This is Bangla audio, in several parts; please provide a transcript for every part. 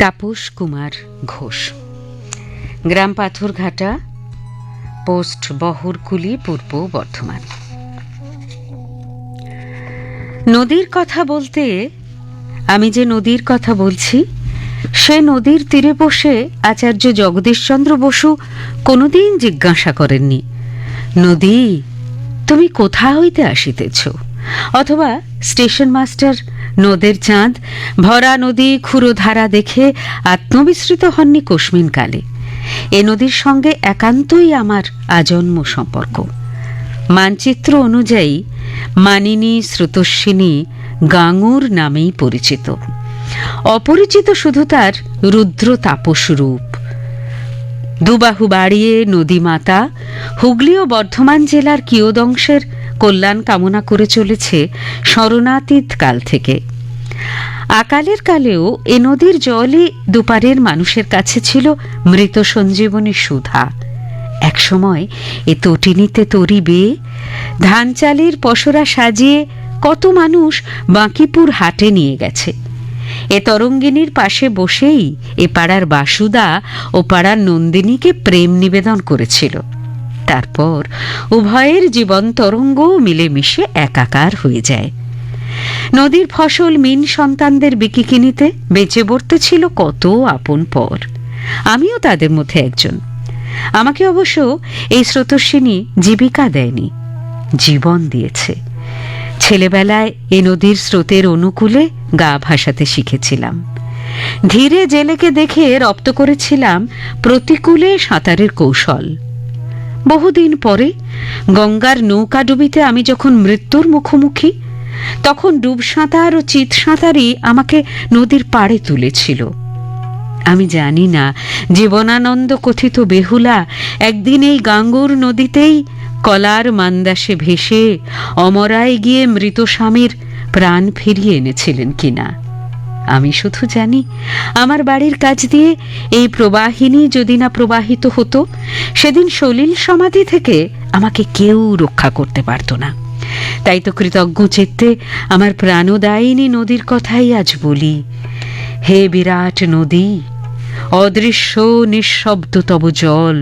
তাপস কুমার ঘোষ। গ্রাম পাথরঘাটা, পোস্ট বহরকুলি, পূর্ব বর্ধমান। নদীর কথা বলতে, আমি যে নদীর কথা বলছি, সে নদীর তীরে বসে আচার্য জগদীশচন্দ্র বসু কোনোদিন জিজ্ঞাসা করেননি, নদী, তুমি কোথা হইতে আসিতেছ? অথবা স্টেশন মাস্টার নদের চাঁদ, ভরা নদী ক্ষুরোধারা দেখে আত্মবিস্মৃত হননি কস্মিন কালে। এ নদীর সঙ্গে একান্তই আমার আজন্ম সম্পর্ক। মানচিত্র অনুযায়ী মানিনী স্রোতস্বিনী গাঙুর নামেই পরিচিত। অপরিচিত শুধু তার রুদ্র তাপস রূপ দুবাহু বাড়িয়ে নদীমাতা, হুগলি ও বর্ধমান জেলার কিয়দংশের কল্যাণ কামনা করে চলেছে স্মরণাতীত কাল থেকে। আকালের কালেও এ নদীর জলই দুপারের মানুষের কাছে ছিল মৃত সঞ্জীবনী সুধা। একসময় এ তটিনীতে তরি বেয়ে ধান চালের পসরা সাজিয়ে কত মানুষ বাঁকিপুর হাটে নিয়ে গেছে। এ তরঙ্গিনীর পাশে বসেই এ পাড়ার বাসুদা ও পাড়ার নন্দিনীকে প্রেম নিবেদন করেছিল। তারপর উভয়ের জীবন তরঙ্গ মিলেমিশে একাকার হয়ে যায়। নদীর ফসল মিন সন্তানদের বিকিকিনিতে বেঁচে বর্তে ছিল কত আপন পর। আমিও তাদের মধ্যে একজন। আমাকে অবশ্য এই স্রোতস্বিনী জীবিকা দেয়নি, জীবন দিয়েছে। ছেলেবেলায় এ নদীর স্রোতের অনুকূলে গা ভাসাতে শিখেছিলাম। ধীরে জেলেকে দেখে রপ্ত করেছিলাম প্রতিকূলে সাঁতারের কৌশল। বহুদিন পরে গঙ্গার নৌকা ডুবিতে আমি যখন মৃত্যুর মুখোমুখি, তখন ডুব সাঁতার ও চিত সাঁতারই আমাকে নদীর পাড়ে তুলেছিল। আমি জানি না, জীবনানন্দ কথিত বেহুলা একদিন এই গাঙ্গুর নদীতেই কলার মান্দাসে ভেসে অমরায় গিয়ে মৃত স্বামীর প্রাণ ফিরিয়ে এনেছিলেন কিনা। আমি শুধু জানি, আমার বাড়ির কাছ দিয়ে এই প্রবাহিনী যদি না প্রবাহিত হতো, সেদিন সলিল সমাধি থেকে আমাকে কেউ রক্ষা করতে পারতো না। তাই তো কৃতজ্ঞ চিত্তে আমার প্রাণদায়িনী নদীর কথাই আজ বলি। হে বিরাট নদী, অদৃশ্য নিঃশব্দ তব জল,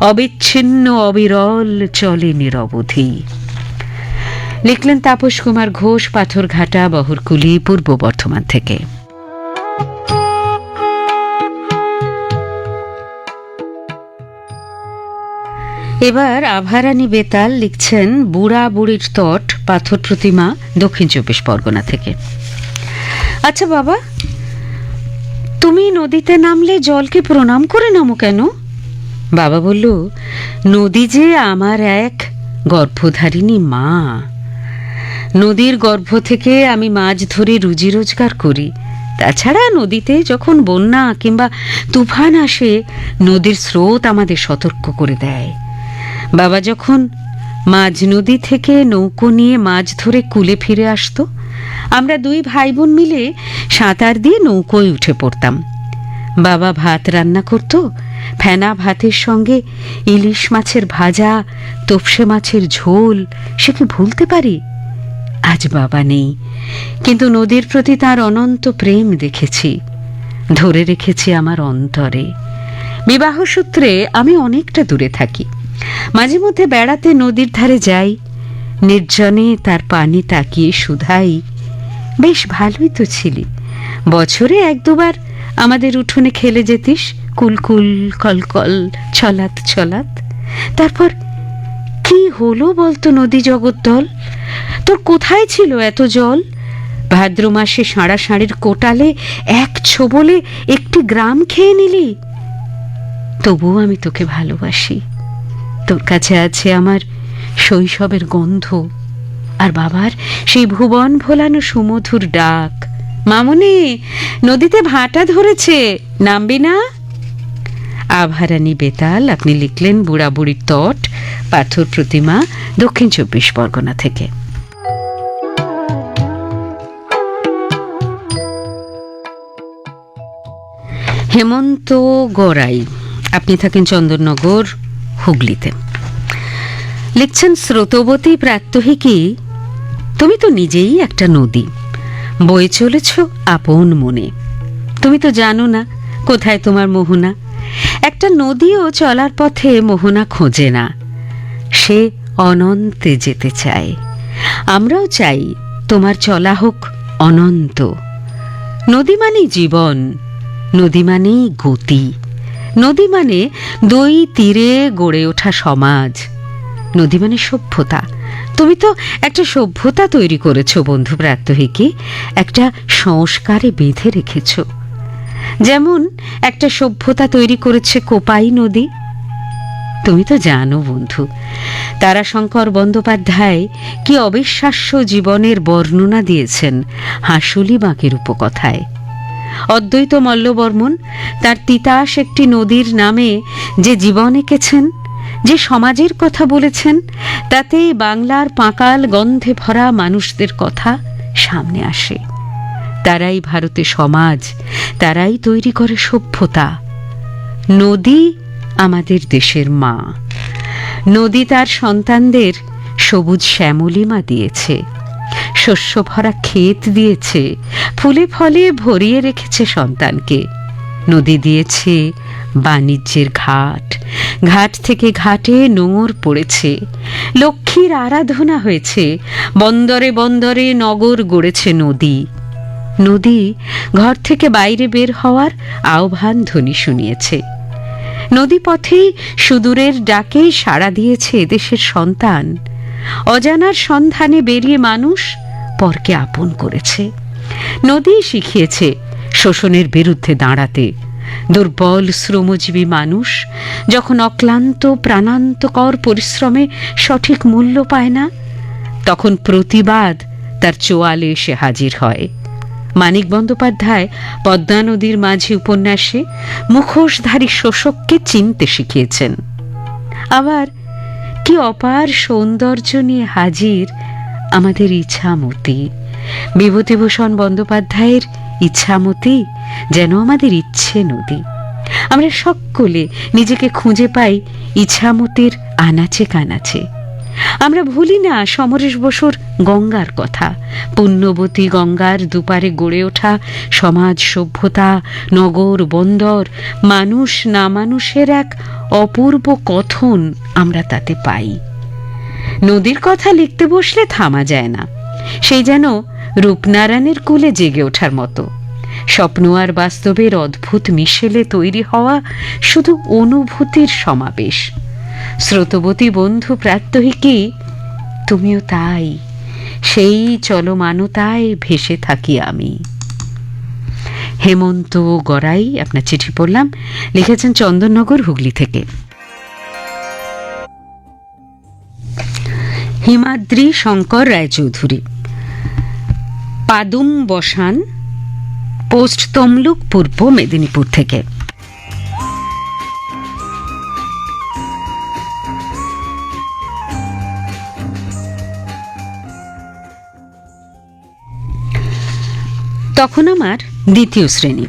অবিচ্ছিন্ন অবিরল চলে নিরবধি। লিখলেন তাপস কুমার ঘোষ পাথরঘাটা বহরকুলি, পূর্ব বর্ধমান থেকে। এবার আভারানী বেতাল লিখছেন, বুড়া বুড়ির তট, পাথর প্রতিমা, দক্ষিণ চব্বিশ পরগনা থেকে। আচ্ছা বাবা, তুমি নদীতে নামলে জলকে প্রণাম করে নামো কেন? বাবা বলল, নদী যে আমার এক গর্ভধারিণী মা। নদীর গর্ভ থেকে আমি মাছ ধরে রুজি রোজগার করি। তাছাড়া নদীতে যখন বন্যা কিংবা তুফান আসে, নদীর স্রোত আমাদের সতর্ক করে দেয়। বাবা যখন মাঝ নদী থেকে নৌকো নিয়ে মাছ ধরে কুলে ফিরে আসতো, আমরা দুই ভাই বোন মিলে সাঁতার দিয়ে নৌকোয় উঠে পড়তাম। বাবা ভাত রান্না করত, ফেনা ভাতের সঙ্গে ইলিশ মাছের ভাজা, তোপসে মাছের ঝোল, সে কি ভুলতে পারি? আজ বাবা নেই, কিন্তু নদীর প্রতি তার অনন্ত প্রেম দেখেছি, ধরে রেখেছি আমার অন্তরে। বিবাহ সূত্রে আমি অনেকটা দূরে থাকি। মাঝে মধ্যে বেড়াতে নদীর ধারে যাই, নির্জনে তার পানি তাকিয়ে শুধাই। বেশ ভালোই তো ছিলি। বছরে এক দুবার আমাদের উঠোনে খেলে যেতিস, কুলকুল, কলকল ছলাত ছলাত তারপর কি হলো বলতো নদী জগদ্দল তোর কোথায় ছিল এত জল? ভাদ্র মাসে সাঁড়া সাঁড়ির কোটালে এক ছোবলে একটি গ্রাম খেয়ে নিলি? তবুও আমি তোকে ভালোবাসি। তোর কাছে আছে আমার শৈশবের গন্ধ আর বাবার সেই ভুবন ভোলানো সুমধুর ডাক। মামনি, নদীতে ভাটা ধরেছে। নামবি না? আভারানী বেতাল, আপনি লিখলেন বুড়াবুড়ির তট, পাথর প্রতিমা, দক্ষিণ চব্বিশ পরগনা থেকে। হেমন্ত গড়াই, আপনি থাকেন চন্দননগর, হুগলিতে। লিখছেন, স্রোতবতী প্রাত্যহিকী, তুমি তো নিজেই একটা নদী। বয়ে চলেছ আপন মনে। তুমি তো জানো না, কোথায় তোমার মোহনা। একটা নদীও চলার পথে মোহনা খোঁজে না। সে অনন্তে যেতে চায়। আমরাও চাই তোমার চলা হোক অনন্ত। নদী মানেই জীবন, নদী মানেই গতি। নদী মানে দুই তীরে গড়ে ওঠা সমাজ। নদী মানে সভ্যতা। তুমি তো একটা সভ্যতা তৈরি করেছ, বন্ধু প্রাত্যহিকী। একটা সংস্কারে বেঁধে রেখেছো। যেমন একটা সভ্যতা তৈরি করেছে কোপাই নদী। তুমি তো জানো বন্ধু, তারাশঙ্কর বন্দ্যোপাধ্যায় কি অবিশ্বাস্য জীবনের বর্ণনা দিয়েছেন হাসুলি বাঁকের উপকথায়। অদ্বৈত মল্লবর্মন তার তিতাস একটি নদীর নামে যে জীবন এঁকেছেন, যে সমাজের কথা বলেছেন তাতে বাংলার পাঁকাল গন্ধে ভরা মানুষদের কথা সামনে আসে। তারাই ভারতে সমাজ, তারাই তৈরি করে সভ্যতা। নদী আমাদের দেশের মা। নদী তার সন্তানদের সবুজ শ্যামলিমা দিয়েছে, শস্য ভরা ক্ষেত দিয়েছে, ফুলে ফলে ভরিয়ে রেখেছে সন্তানকে। নদী দিয়েছে বাণিজ্যের ঘাট ঘাট থেকে ঘাটে নোঙর পড়েছে, লক্ষ্মীর আরাধনা হয়েছে, বন্দরে বন্দরে নগর গড়েছে নদী। নদী ঘর থেকে বাইরে বের হওয়ার আহ্বান ধ্বনি শুনিয়েছে। নদী পথেই সুদূরের ডাকে সাড়া দিয়েছে এদেশের সন্তান। অজানার সন্ধানে বেরিয়ে মানুষ পরকে আপন করেছে। নদী শিখিয়েছে শোষণের বিরুদ্ধে দাঁড়াতে। দুর্বল শ্রমজীবী মানুষ যখন অক্লান্ত, প্রাণান্তকর পরিশ্রমে সঠিক মূল্য পায় না, তখন প্রতিবাদ তার চোয়ালে এসে হাজির হয়। মানিক বন্দ্যোপাধ্যায় পদ্মা নদীর মাঝে উপন্যাসে মুখোশধারী শোষককে চিনতে শিখিয়েছেন। আবার কি অপার সৌন্দর্য নিয়ে হাজির আমাদের ইচ্ছামতি। বিভূতিভূষণ বন্দ্যোপাধ্যায়ের ইচ্ছামতি যেন আমাদের ইচ্ছে নদী। আমরা সকলে নিজেকে খুঁজে পাই ইচ্ছামতির আনাচে কানাচে। আমরা ভুলি না সমরেশ বসুর গঙ্গার কথা। পুণ্যবতী গঙ্গার দুপারে গড়ে ওঠা সমাজ সভ্যতা, নগর, বন্দর, মানুষ না মানুষের এক অপূর্ব কথন আমরা তাতে পাই। নদীর কথা লিখতে বসলে থামা যায় না। সেই যেন রূপনারায়ণের কুলে জেগে ওঠার মতো। স্বপ্ন আর বাস্তবের অদ্ভুত মিশেলে তৈরি হওয়া শুধু অনুভূতির সমাবেশ। স্রোতবতী বন্ধু প্রাত্যহিকী তুমিও তাই। সেই চলমানতায় ভেসে থাকি আমি। হেমন্ত গড়াই, আপনার চিঠি পড়লাম। লিখেছেন চন্দননগর হুগলি থেকে। হিমাদ্রি শঙ্কর রায়চৌধুরী। পাদুম বসান, পোস্ট তমলুক, পূর্ব মেদিনীপুর থেকে। তখন আমার দ্বিতীয় শ্রেণি।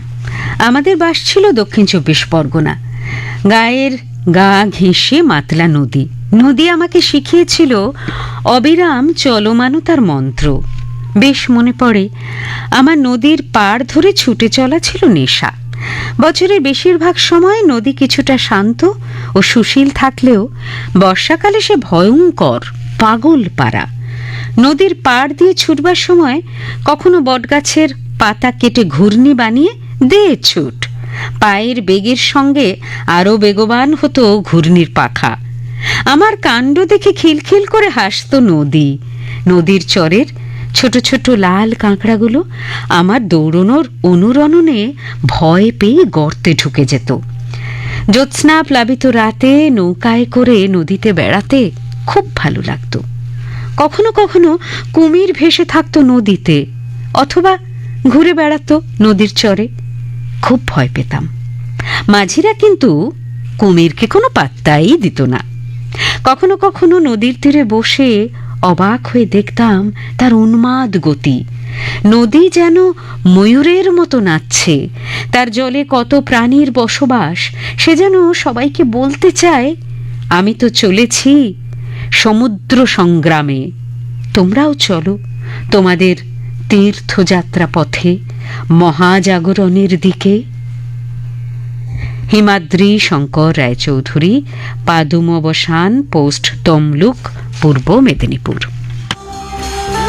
আমাদের বাস ছিল দক্ষিণ চব্বিশ পরগনা। গায়ের গা ঘেঁষে মাতলা নদী। নদী আমাকে শিখিয়েছিল, অবিরাম চলমানতার মন্ত্র। বেশ মনে পড়ে, আমার নদীর পাড় ধরে ছুটে চলা ছিল নেশা। বছরের বেশিরভাগ সময় নদী কিছুটা শান্ত ও সুশীল থাকলেও বর্ষাকালে সে ভয়ঙ্কর পাগল পাড়া নদীর পাড় দিয়ে ছুটবার সময় কখনো বটগাছের পাতা কেটে ঘূর্ণি বানিয়ে দে ছুট। পায়ের বেগের সঙ্গে আরও বেগবান হতো ঘূর্ণির পাখা। আমার কাণ্ড দেখে খিলখিল করে হাসত নদী। নদীর চরের ছোট ছোট লাল কাঁকড়াগুলো আমার দৌড়নোর অনুরণনে ভয় পেয়ে গর্তে ঢুকে যেত। জ্যোৎস্না প্লাবিত রাতে নৌকায় করে নদীতে বেড়াতে খুব ভালো লাগতো। কখনো কখনো কুমির ভেসে থাকতো নদীতে, অথবা ঘুরে বেড়াতো নদীর চরে। খুব ভয় পেতাম। মাঝিরা কিন্তু কুমিরকে কোনো পাত্তাই দিত না। কখনো কখনো নদীর তীরে বসে অবাক হয়ে দেখতাম তার উন্মাদ গতি। নদী যেন ময়ূরের মতো নাচছে। তার জলে কত প্রাণীর বসবাস, সে যেন সবাইকে বলতে চায়, আমি তো চলেছি সমুদ্র সংগ্রামে। তোমরাও চলো, তোমাদের তীর্থযাত্রা পথে মহাজাগরণের দিকে। হিমাদ্রি শঙ্কর রায়চৌধুরী পাদুম অবসান পোস্ট তমলুক পূর্ব মেদিনীপুর।